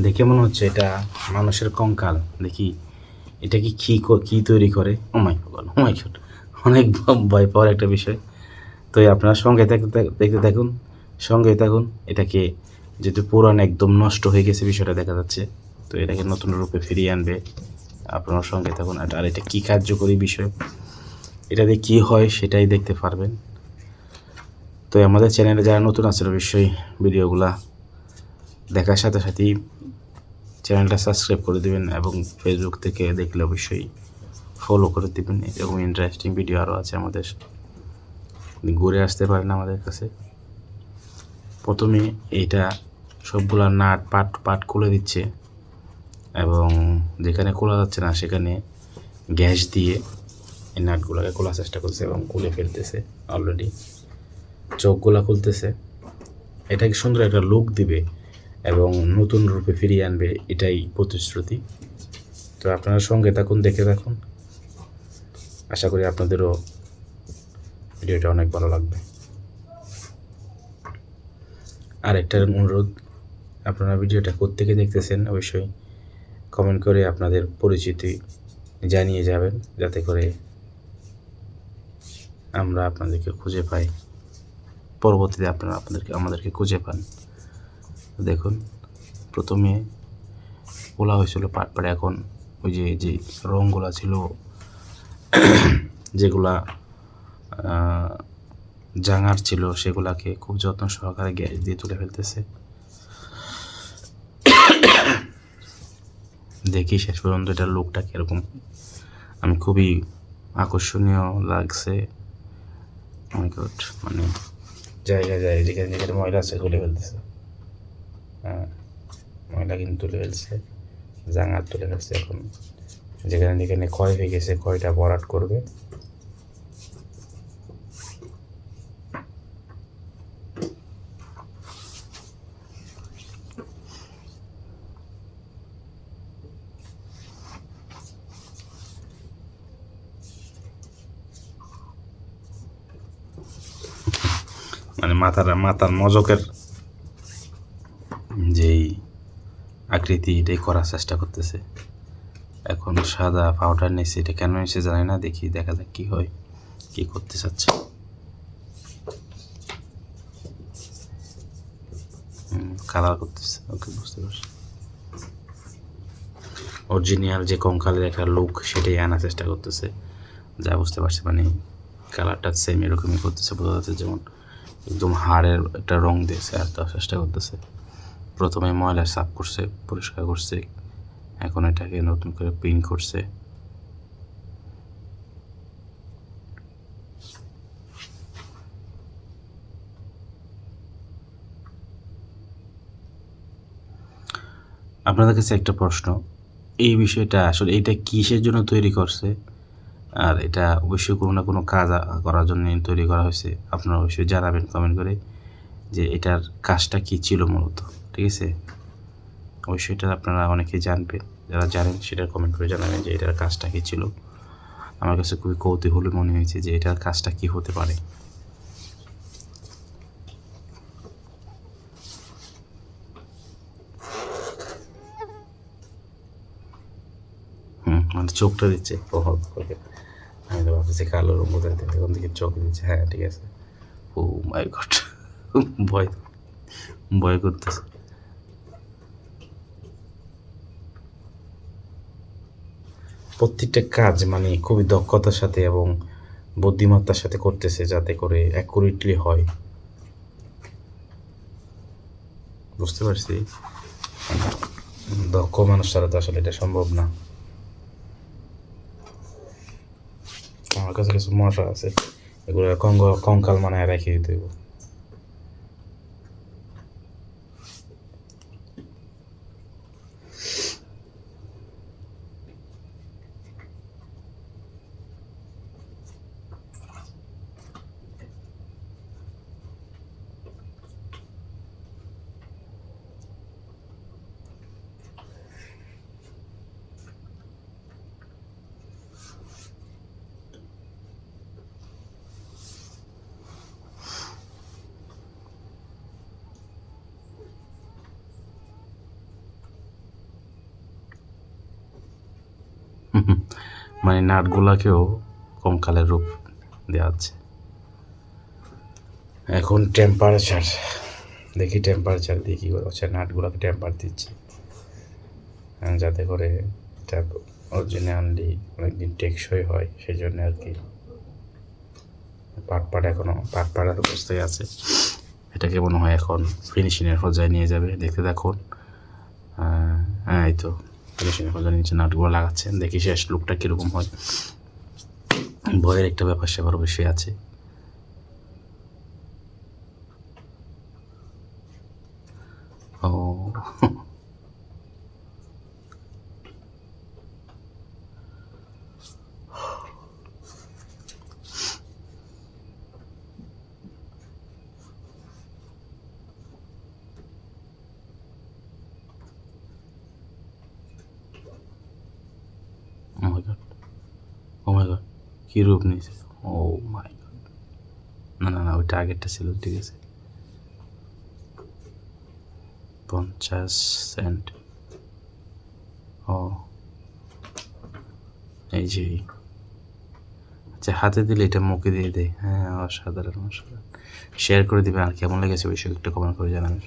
দেখে মনে হচ্ছে এটা মানুষের কঙ্কাল। দেখি, এটা কি কি ক- তৈরি করে? ও মাই গড ও গড অনেক ভয় পাওয়ার একটা বিষয়। তো আপনারা সঙ্গে দেখতে থাকুন, সঙ্গে থাকুন, এটাকে যেহেতু পুরান একদম নষ্ট হয়ে গেছে বিষয়টা দেখা যাচ্ছে, তো এটাকে নতুন রূপে ফিরিয়ে আনবে। আপনারা সঙ্গে থাকুন আর এটা কী কার্যকরী বিষয়? এটা দিয়ে কী হয় সেটাই দেখতে পারবেন। তো আমাদের চ্যানেলে যারা নতুন আছে, অবশ্যই ভিডিওগুলা দেখার সাথে সাথেই চ্যানেলটা সাবস্ক্রাইব করে দেবেন এবং ফেসবুক থেকে দেখলে অবশ্যই ফলো করে দেবেন। এরকম ইন্টারেস্টিং ভিডিও আরও আছে আমাদের। ঘুরে আসতে পারেন আমাদের কাছে। প্রথমে এইটা সবগুলা নাট পাট পাট খুলে দিচ্ছে এবং যেখানে খোলা যাচ্ছে না, সেখানে গ্যাস দিয়ে এই নাটগুলোকে খোলার চেষ্টা করছে এবং খুলে ফেলতেছে অলরেডি চোখগুলা খুলতেছে। এটাকে সুন্দর একটা লুক দিবে। এবং নতুন রূপে ফিরিয়ে আনবে এটাই প্রতিশ্রুতি। তো আপনারা সঙ্গে থাকুন, দেখে থাকুন। আশা করি আপনাদেরও ভিডিওটা অনেক ভালো লাগবে। আর একটা অনুরোধ, আপনারা ভিডিওটা কোত্থেকে দেখতেছেন অবশ্যই কমেন্ট করে আপনাদের পরিচিতি জানিয়ে যাবেন, যাতে করে আমরা আপনাদেরকে খুঁজে পাই। পরবর্তীতে আপনারা আপনাদেরকে, আমাদেরকে খুঁজে পান। দেখুন, প্রথমে বলা হয়েছিল পাট পাড়ে এখন ওই যে যে রঙগুলা ছিল, যেগুলা জাঙার ছিল, সেগুলাকে খুব যত্ন সহকারে গ্যাস দিয়ে তুলে ফেলতেছে। দেখি শেষ পর্যন্ত এটার লোকটা কীরকম। আমি খুবই আকর্ষণীয় লাগছে। মাই মানে জায়গায় যায় যেখানে যেখানে ময়লা আছে তুলে ফেলতেছে। ময়লা কিন্তু তুলে ফেলছে জাঙার তুলে ফেলছে এখন। যেখানে যেখানে ক্ষয় হয়ে গেছে, ক্ষয়টা ভরাট করবে। মানে মাথার মাথার মজকের যেই আকৃতি এটাই করার চেষ্টা করতেছে। এখন সাদা পাউডার নিয়েছে এটা কেন নিয়েছে জানি না, দেখি, দেখা যাক কি হয়, কি করতে চাচ্ছে। কালার করতেছে, ওকে বুঝতে পারছি। অরিজিনাল যে কঙ্কালের একটা লুক সেটাই আনার চেষ্টা করতেছে। যা বুঝতে পারছি মানে কালারটা সেম এরকমই করতেছে, বোঝা যাচ্ছে যেমন একদম হাড়ের একটা রং দিয়েছে, আর দেওয়ার চেষ্টা করতেছে। প্রথমে ময়লা সাফ করছে, পরিষ্কার করছে, এখন এটাকে নতুন করে প্রিন্ট করছে। আপনাদের কাছে একটা প্রশ্ন, এই বিষয়টা আসলে এটা কিসের জন্য তৈরি করছে? আর এটা অবশ্যই কোনো না কোনো কাজ করার জন্য তৈরি করা হয়েছে। আপনারা অবশ্যই জানাবেন কমেন্ট করে। যে এটার কাজটা কি ছিল মূলত, ঠিক আছে? অবশ্যই এটা আপনারা অনেকেই জানবেন। যারা জানেন সেটা কমেন্ট করে জানাবেন যে এটার কাজটা কি ছিল। আমার কাছে খুবই কৌতূহলী মনে হয়েছে যে এটার কাজটা কি হতে পারে। মানে চোখটা দিচ্ছে। আমি তো ভাবছি কালো রঙ দেবে এখন থেকে চোখ দিচ্ছে। হ্যাঁ ঠিক আছে। ও মাই গড ভয় ভয় করতেছে। প্রত্যেকটা কাজ মানে খুবই দক্ষতার সাথে এবং বুদ্ধিমত্তার সাথে করতেছে যাতে করে অ্যাকুরেটলি হয়। বুঝতে পারছি? দক্ষ মানুষ ছাড়া তো আসলে এটা সম্ভব না। আমার কাছে কিছু মশা আছে, এগুলো কঙ্গ কঙ্কাল মানে রেখে দিতে মানে নাটগুলাকেও কঙ্কালের রূপ দেওয়া আছে। এখন টেম্পারেচার দেখি টেম্পারেচার দিয়ে কী করে হচ্ছে। নাটগুলোকে টেম্পার দিচ্ছি। যাতে করে এটা অরিজিনালি অনেকদিন টেকসই হয় সেই জন্য আর কি। পাট পাট এখনও পাট পাড়ার অবস্থায় আছে। এটাকে মনে হয় এখন ফিনিশিংয়ের পর্যায়ে নিয়ে যাবে। দেখতে দেখুন হ্যাঁ এই তো। ফিনিশিংয়ের হলো নিচে নাটগুলো লাগাচ্ছেন, দেখি শেষ লুকটা কীরকম হয়। ভয়ের একটা ব্যাপার সেবার অবশ্যই আছে। ও Oh my god. Oh my god. কি রূপ নিয়েছে? ও মাই গড না না না ওইটা আগেরটা ছিল, ঠিক আছে। পঞ্চাশ সেন্ট ও। এই যে। আচ্ছা হাতে দিলে এটা মুখে দিয়ে দেয় হ্যাঁ অসাধারণ অসাধারণ। শেয়ার করে দিবেন আর কেমন লেগেছে বিষয় একটু কমেন্ট করে জানাবেন